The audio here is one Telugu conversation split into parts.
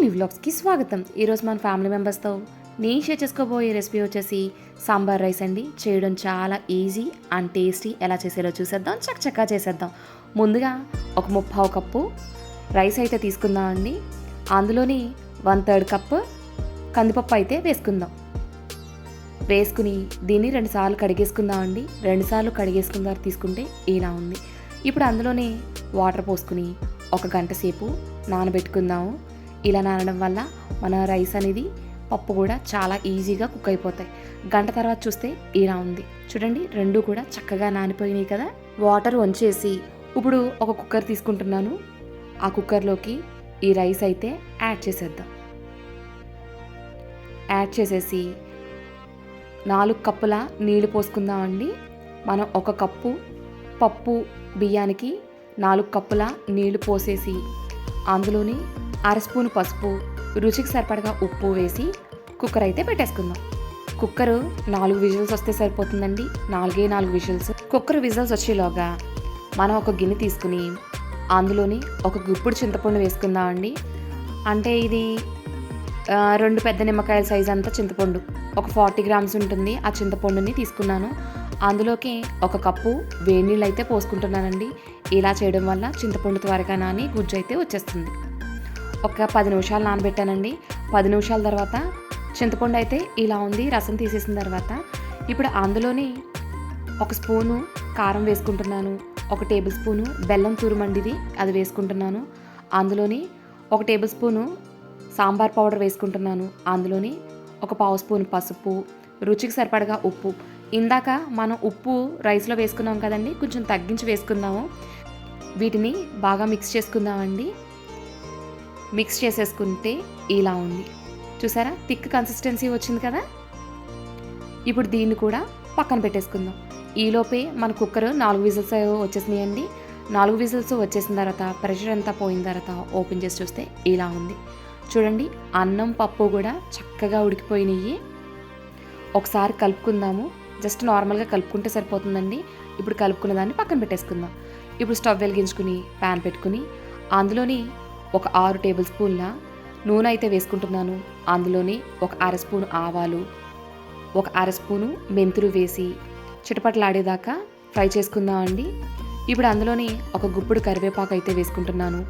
పాలి వ్లాగ్స్కి స్వాగతం. ఈరోజు మన ఫ్యామిలీ మెంబర్స్తో నేను షేర్ చేసుకోబోయే రెసిపీ వచ్చేసి సాంబార్ రైస్ అండి. చేయడం చాలా ఈజీ అండ్ టేస్టీ. ఎలా చేసేలో చూసేద్దాం. చక్కచక్కా చేసేద్దాం. ముందుగా ఒక ముప్పావు కప్పు రైస్ అయితే తీసుకుందామండి అందులోని వన్ థర్డ్ కప్ కందిపప్పు అయితే వేసుకుందాం. వేసుకుని దీన్ని రెండుసార్లు కడిగేసుకుందామండి రెండుసార్లు కడిగేసుకున్న తర్వాత తీసుకుంటే ఇలా ఉంది. ఇప్పుడు అందులోనే వాటర్ పోసుకుని ఒక గంట సేపు నానబెట్టుకుందాము. ఇలా నానడం వల్ల మన రైస్ అనేది పప్పు కూడా చాలా ఈజీగా కుక్ అయిపోతాయి. గంట తర్వాత చూస్తే ఇలా ఉంది. చూడండి రెండు కూడా చక్కగా నానిపోయినాయి కదా. వాటర్ వంచేసి ఇప్పుడు ఒక కుక్కర్ తీసుకుంటున్నాను. ఆ కుక్కర్లోకి ఈ రైస్ అయితే యాడ్ చేసేద్దాం. యాడ్ చేసేసి నాలుగు కప్పుల నీళ్ళు పోసుకుందామండి. మనం ఒక కప్పు పప్పు బియ్యానికి నాలుగు కప్పుల నీళ్ళు పోసేసి అందులోని అర స్పూన్ పసుపు రుచికి సరిపడగా ఉప్పు వేసి కుక్కర్ అయితే పెట్టేసుకుందాం. కుక్కర్ నాలుగు విజిల్స్ వస్తే సరిపోతుందండి. నాలుగే నాలుగు విజిల్స్. కుక్కర్ విజిల్స్ వచ్చేలోగా మనం ఒక గిన్నె తీసుకుని అందులోని ఒక గుప్పుడు చింతపండు వేసుకుందామండి అంటే ఇది రెండు పెద్ద నిమ్మకాయల సైజ్ అంతా చింతపండు. ఒక ఫార్టీ గ్రామ్స్ ఉంటుంది. ఆ చింతపండుని తీసుకున్నాను. అందులోకి ఒక కప్పు వేడి నీళ్ళు అయితే పోసుకుంటున్నానండి. ఇలా చేయడం వల్ల చింతపండు త్వరగా నాని గుజ్జు అయితే వచ్చేస్తుంది. ఒక పది నిమిషాలు నానబెట్టానండి. పది నిమిషాల తర్వాత చింతపండు అయితే ఇలా ఉంది రసం తీసేసిన తర్వాత ఇప్పుడు అందులోని ఒక స్పూను కారం వేసుకుంటున్నాను ఒక టేబుల్ స్పూను బెల్లం తురుమండిది అది వేసుకుంటున్నాను. అందులోని ఒక టేబుల్ స్పూను సాంబార్ పౌడర్ వేసుకుంటున్నాను. అందులోని ఒక పావు స్పూన్ పసుపు రుచికి సరిపడగా ఉప్పు. ఇందాక మనం ఉప్పు రైస్లో వేసుకున్నాం కదండి కొంచెం తగ్గించి వేసుకుందాము. వీటిని బాగా మిక్స్ చేసుకుందామండి. మిక్స్ చేసేసుకుంటే ఇలా ఉంది. చూసారా? థిక్ కన్సిస్టెన్సీ వచ్చింది కదా? ఇప్పుడు దీన్ని కూడా పక్కన పెట్టేసుకుందాం. ఈలోపే మన కుక్కర్ నాలుగు విజిల్స్ వచ్చేసినాయండి. నాలుగు విజిల్స్ వచ్చేసిన తర్వాత ప్రెషర్ అంతా పోయిన తర్వాత ఓపెన్ చేసి చూస్తే ఇలా ఉంది. చూడండి అన్నం పప్పు కూడా చక్కగా ఉడికిపోయినాయి. ఒకసారి కలుపుకుందాము. జస్ట్ నార్మల్గా కలుపుకుంటే సరిపోతుందండి. ఇప్పుడు కలుపుకున్న దాన్ని పక్కన పెట్టేసుకుందాం. ఇప్పుడు స్టవ్ వెలిగించుకుని ప్యాన్ పెట్టుకుని అందులోని ఒక ఆరు టేబుల్ స్పూన్ల నూనె అయితే వేసుకుంటున్నాను. అందులోని ఒక అర స్పూన్ ఆవాలు ఒక అర స్పూను మెంతులు వేసి చిటపటలాడేదాకా ఫ్రై చేసుకుందామండి ఇప్పుడు అందులోని ఒక గుప్పుడు కరివేపాకు అయితే వేసుకుంటున్నాను.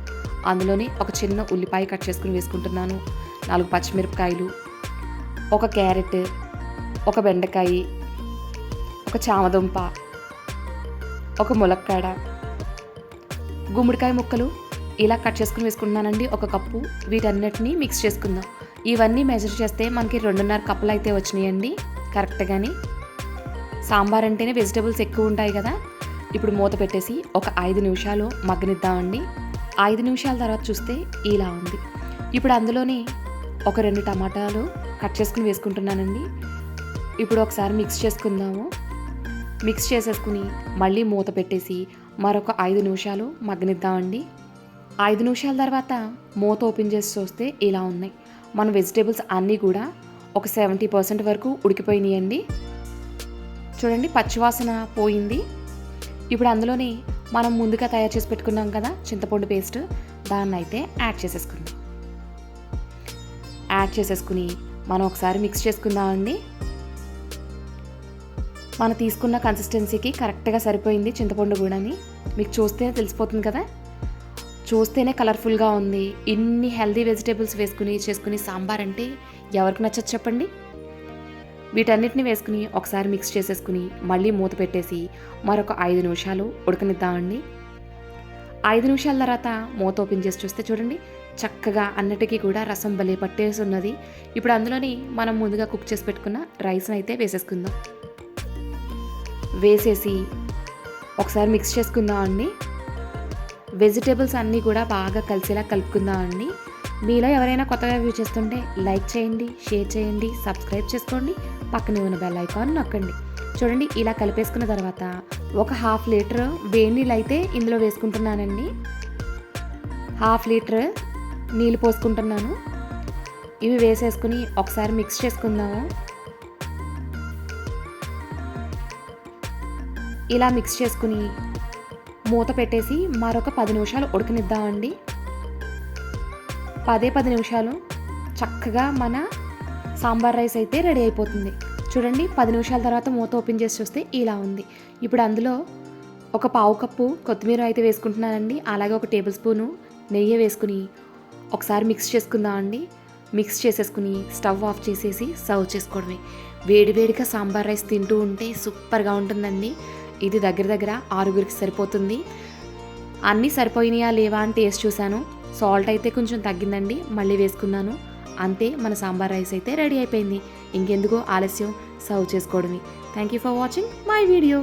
అందులోనే ఒక చిన్న ఉల్లిపాయ కట్ చేసుకుని వేసుకుంటున్నాను. నాలుగు పచ్చిమిరపకాయలు ఒక క్యారెట్ ఒక బెండకాయ ఒక చామదుంప ఒక ములక్కాడ గుమ్మడికాయ ముక్కలు ఇలా కట్ చేసుకుని వేసుకుంటున్నానండి. ఒక కప్పు. వీటన్నిటిని మిక్స్ చేసుకుందాం. ఇవన్నీ మెజర్ చేస్తే మనకి రెండున్నర కప్పులు అయితే వచ్చినాయండి. కరెక్ట్గాని సాంబార్ అంటేనే వెజిటబుల్స్ ఎక్కువ ఉంటాయి కదా. ఇప్పుడు మూత పెట్టేసి ఒక ఐదు నిమిషాలు మగ్గనిద్దామండి. ఐదు నిమిషాల తర్వాత చూస్తే ఇలా ఉంది. ఇప్పుడు అందులోని ఒక రెండు టమాటాలు కట్ చేసుకుని వేసుకుంటున్నానండి. ఇప్పుడు ఒకసారి మిక్స్ చేసుకుందాము. మిక్స్ చేసేసుకుని మళ్ళీ మూత పెట్టేసి మరొక ఐదు నిమిషాలు మగ్గనిద్దామండి. ఐదు నిమిషాల తర్వాత మూత ఓపెన్ చేసి చూస్తే ఇలా ఉన్నాయి. మన వెజిటేబుల్స్ అన్నీ కూడా ఒక సెవెంటీ పర్సెంట్ వరకు ఉడికిపోయినాయండి. చూడండి పచ్చివాసన పోయింది. ఇప్పుడు అందులోని మనం ముందుగా తయారు చేసి పెట్టుకున్నాం కదా చింతపండు పేస్ట్. దాన్ని అయితే యాడ్ చేసేసుకుందాం. యాడ్ చేసేసుకుని మనం ఒకసారి మిక్స్ చేసుకుందామండి. మనం తీసుకున్న కన్సిస్టెన్సీకి కరెక్ట్గా సరిపోయింది చింతపండు కూడాని. మీకు చూస్తేనే తెలిసిపోతుంది కదా. చూస్తేనే కలర్ఫుల్గా ఉంది. ఇన్ని హెల్దీ వెజిటేబుల్స్ వేసుకుని చేసుకుని సాంబార్ అంటే ఎవరికి నచ్చదు చెప్పండి? వీటన్నిటిని వేసుకుని ఒకసారి మిక్స్ చేసేసుకుని మళ్ళీ మూత పెట్టేసి మరొక ఐదు నిమిషాలు ఉడకనిద్దామండి ఐదు నిమిషాల తర్వాత మూత ఓపెన్ చేసి చూస్తే చూడండి చక్కగా అన్నిటికీ కూడా రసం భలే పట్టేసి ఉన్నది. ఇప్పుడు అందులోని మనం ముందుగా కుక్ చేసి పెట్టుకున్న రైస్ని అయితే వేసేసుకుందాం. వేసేసి ఒకసారి మిక్స్ చేసుకుందామండి వెజిటేబుల్స్ అన్నీ కూడా బాగా కలిసేలా కలుపుకుందామండి. మీలో ఎవరైనా కొత్తగా వ్యూ చేస్తుంటే లైక్ చేయండి షేర్ చేయండి సబ్స్క్రైబ్ చేసుకోండి పక్కనే ఉన్న బెల్ ఐకాన్ నొక్కండి. చూడండి ఇలా కలిపేసుకున్న తర్వాత ఒక హాఫ్ లీటర్ వేడి నీళ్ళు అయితే ఇందులో వేసుకుంటున్నానండి. హాఫ్ లీటర్ నీళ్ళు పోసుకుంటున్నాను. ఇవి వేసేసుకుని ఒకసారి మిక్స్ చేసుకుందాము. ఇలా మిక్స్ చేసుకుని మూత పెట్టేసి మరొక పది నిమిషాలు ఉడకనిద్దామండి. పదే పది నిమిషాలు చక్కగా మన సాంబార్ రైస్ అయితే రెడీ అయిపోతుంది. చూడండి పది నిమిషాల తర్వాత మూత ఓపెన్ చేసి చూస్తే ఇలా ఉంది. ఇప్పుడు అందులో ఒక పావు కప్పు కొత్తిమీర అయితే వేసుకుంటున్నానండి. అలాగే ఒక టేబుల్ స్పూను నెయ్యి వేసుకుని ఒకసారి మిక్స్ చేసుకుందామండి. మిక్స్ చేసేసుకుని స్టవ్ ఆఫ్ చేసేసి సర్వ్ చేసుకోవడమే. వేడివేడిగా సాంబార్ రైస్ తింటూ ఉంటే సూపర్గా ఉంటుందండి. ఇది దగ్గర దగ్గర ఆరుగురికి సరిపోతుంది. అన్నీ సరిపోయినాయా లేవా అని టేస్ట్ చూశాను. సాల్ట్ అయితే కొంచెం తగ్గిందండి మళ్ళీ వేసుకున్నాను. అంతే మన సాంబార్ రైస్ అయితే రెడీ అయిపోయింది. ఇంకెందుకో ఆలస్యం సర్వ్ చేసుకోవడమే. Thank you for watching my video